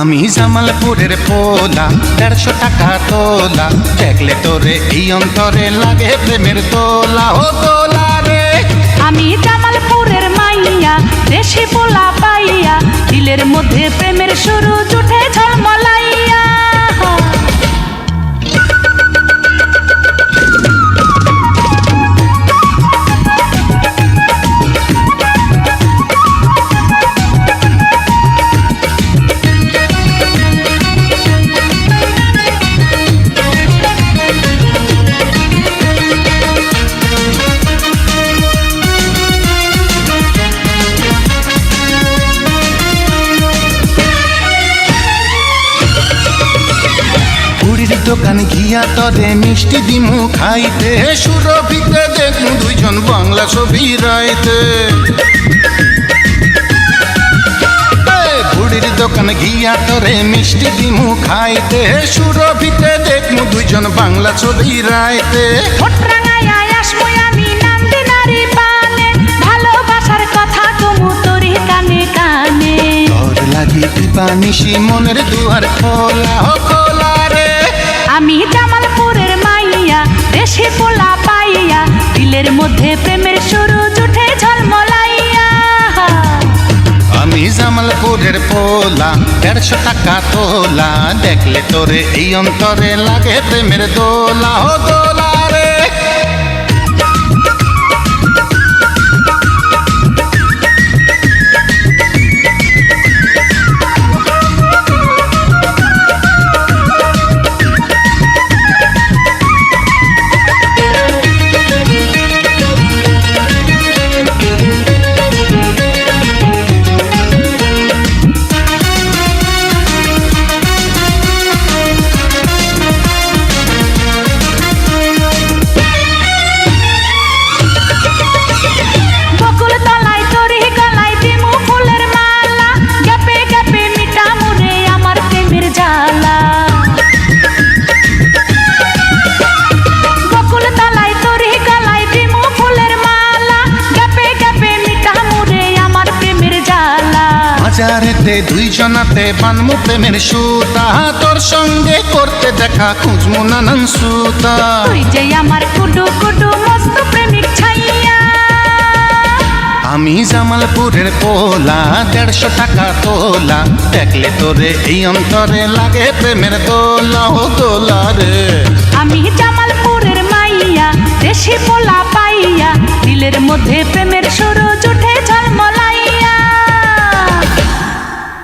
আমি জামালপুরের পোলা, দেড়শো টাকা তোলা। দেখলে তোরে এই অন্তরে লাগে প্রেমের তোলা ও তোলা রে। আমি জামালপুরের মাইয়া, দেশি পোলা পাইয়া, দিলের মধ্যে প্রেমের শুরু দোকান গিয়া তরে মিষ্টি দিমু খাইতে। সুরভিতে দেখলু দুইজন বাংলা ছবি রাইতে। বুড়ির দোকান গিয়া তরে মিষ্টি দিমু খাইতে। সুরভিতে দেখলু দুইজন বাংলা ছবি রাইতে। লাগি দিবানিশি মনের দুয়ার খোলা। আমি জামালপুরের মাইয়া, দেশি পোলা পাইয়া, দিলের মধ্যে প্রেমের শুরু উঠে ঝলমলাইয়া। আমি জামালপুরের পোলা, দেড়শো টাকা তোলা, দেখলে তোরে এই অন্তরে লাগে প্রেমের দোলা। ও দোলা বাজারেতে দুইজনাতে বানমু প্রেমের সুতা। তোর সঙ্গে করতে দেখা খুঁজমু নানান সুতা। তুই যে আমার কুডু কুডু মস্ত প্রেমিক ছাইয়া। আমি জামালপুরের পোলা দেড়শো টাকা তোলা। দেখলে তোরে এই অন্তরে লাগে প্রেমের দোলা ও দোলা রে। আমি জামালপুরের মাইয়া দেশি পোলা পাইয়া। দিলের মধ্যে প্রেমের শুরু